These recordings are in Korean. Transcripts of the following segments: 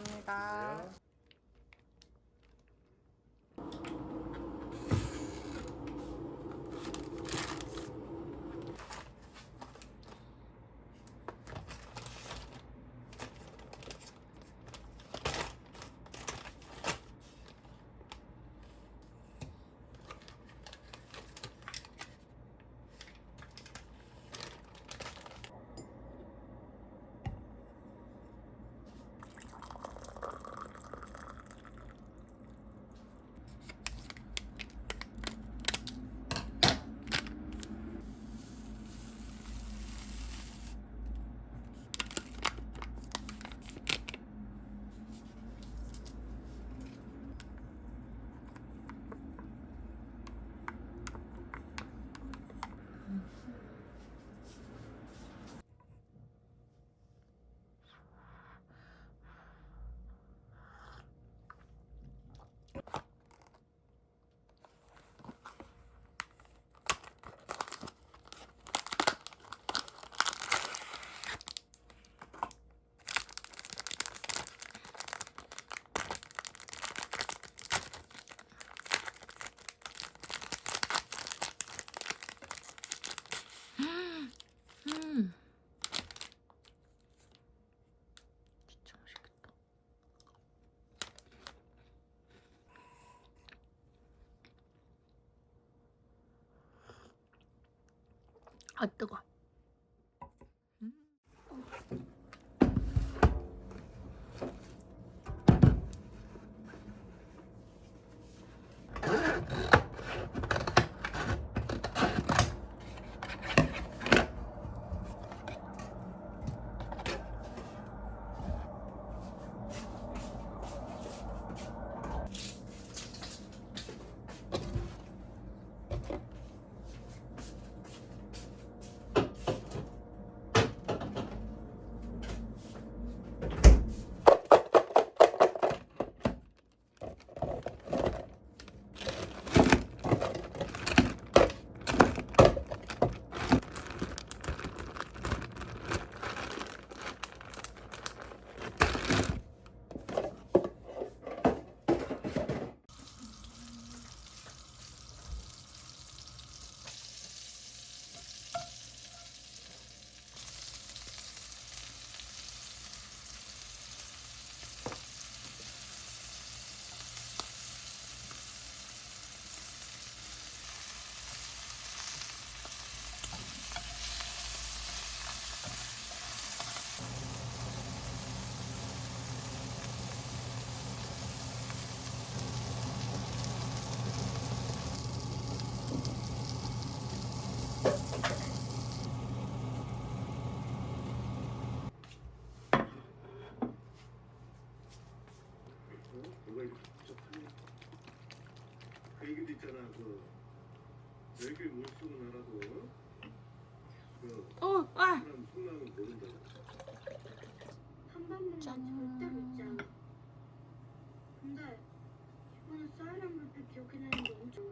감사합니다. 음. 아 뜨거. 어? 어, 아. 사람 속마음을 모른다 한 번만 짠. 절대 믿지 않아. 근데 이번에 사이렌 불빛 기억해내는 게 엄청.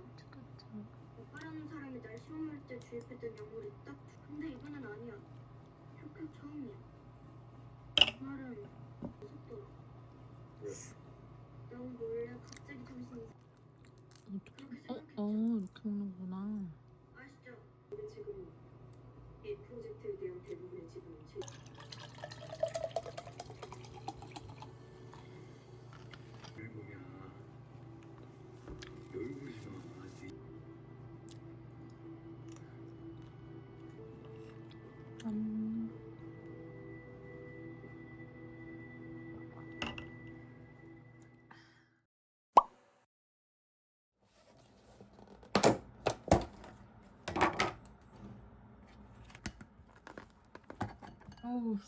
오빠라는 사람이 날 시험할 때 주입했던 약물이 딱 주- 근데 이번엔 아니야. 학교 처음이야. 그 말은 무섭더라. 왜? 나 몰래 갑자기 정신이 어, 생각했죠. 어, 이렇게 먹는구나. 근데 지금 이 프로젝트에 대한 대부분의 지분은 제 어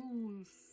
Rose.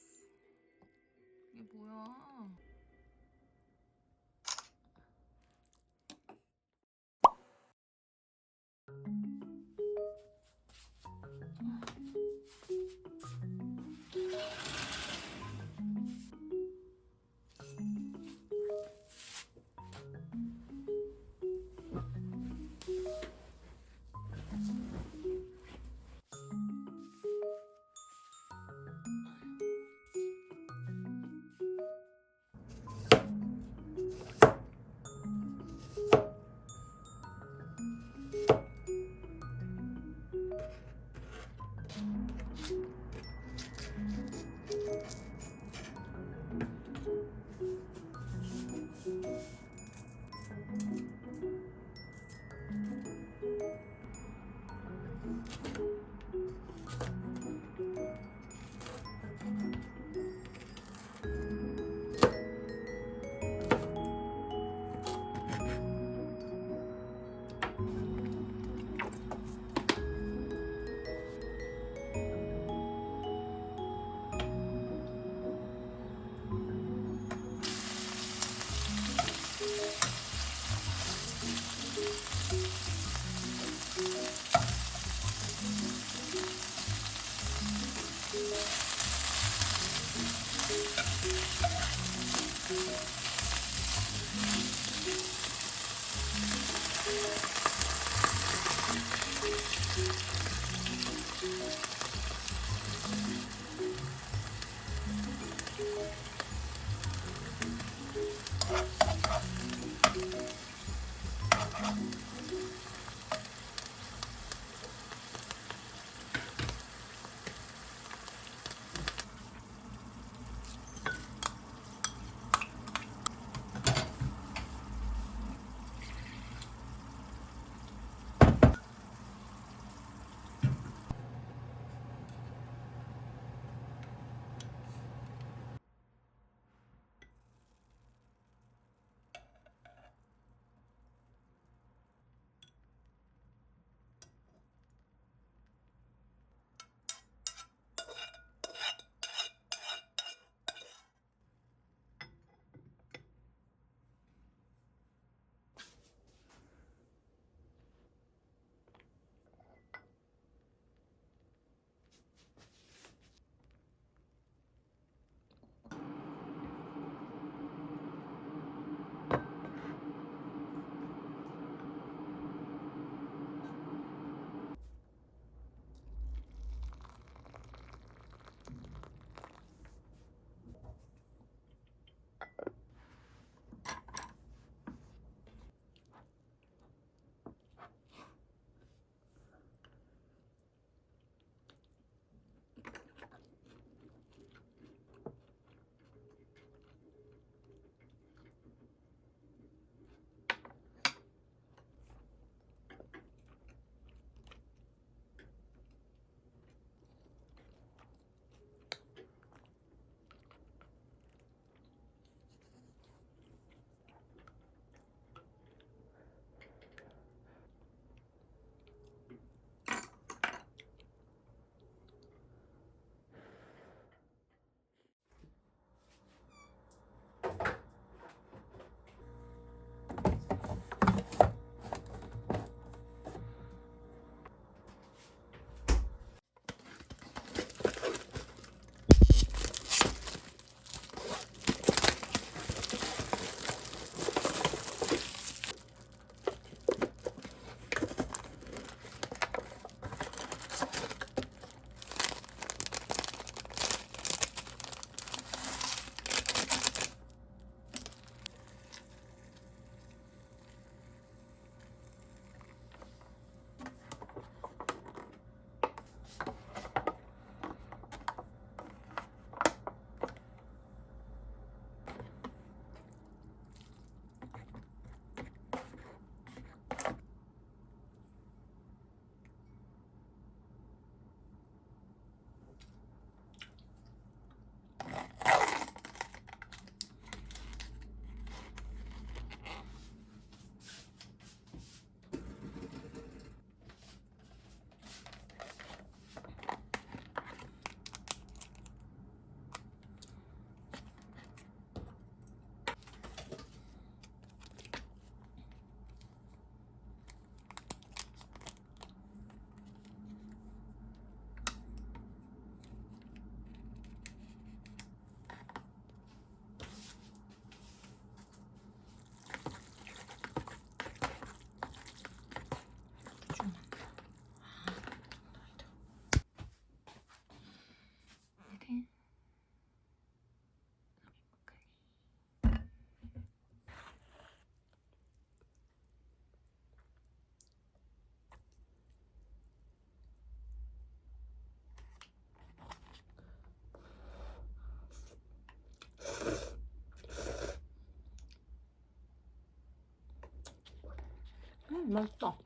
맛있다.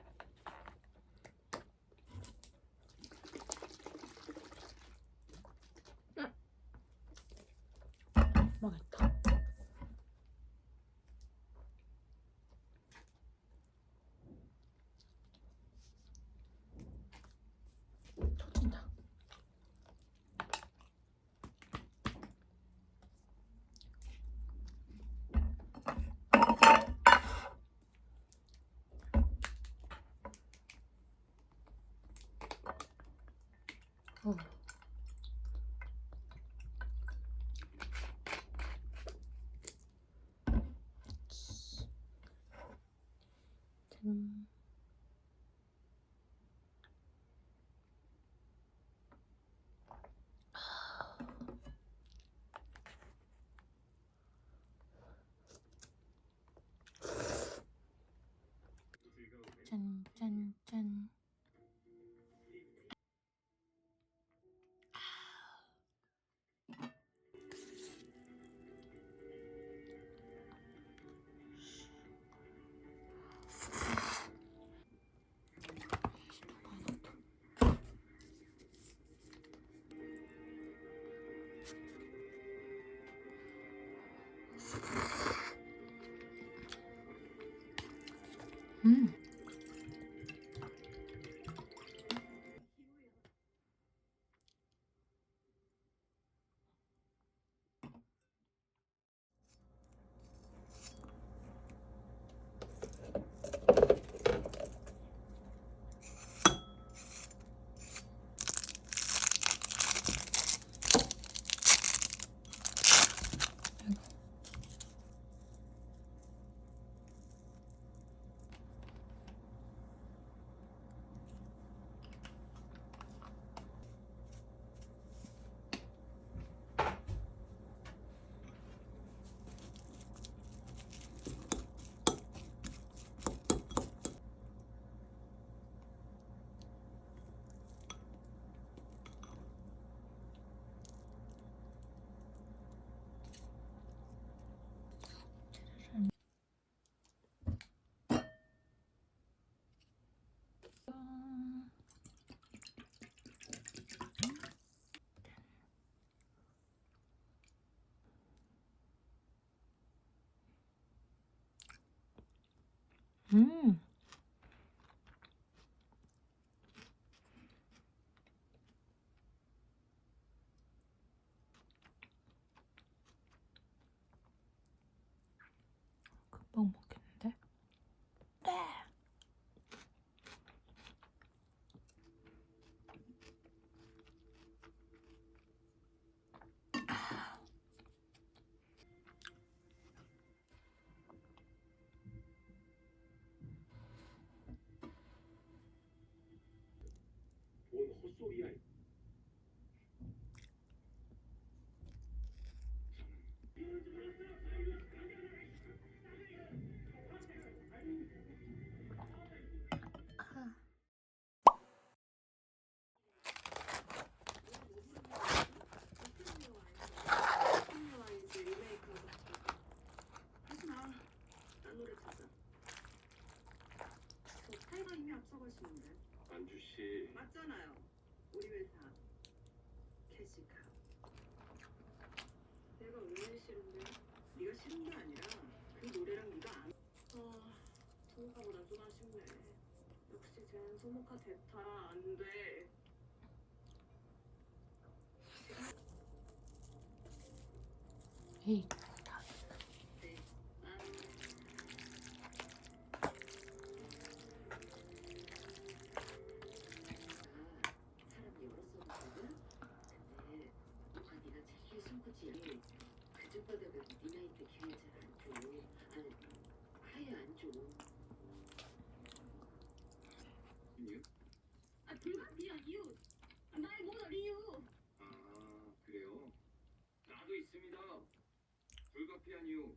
うん。うん。 음. 음. 금방 먹 不受益爱。 싫은 게 아니라 그 노래랑 네가 안. 아, 소모카보다 좀 아쉽네. 역시 쟨 소모카 대타 안 돼. 에이 여러 써거든. 근데 뭐가 네가 제일 손꼽지 그쪽보다 그 니나한테 기회 잘안 줘. 아니, 아예 안 줘. 이유? 아 불가피한 이유. 아, 날 못할 이유. 아 그래요? 나도 있습니다. 불가피한 이유.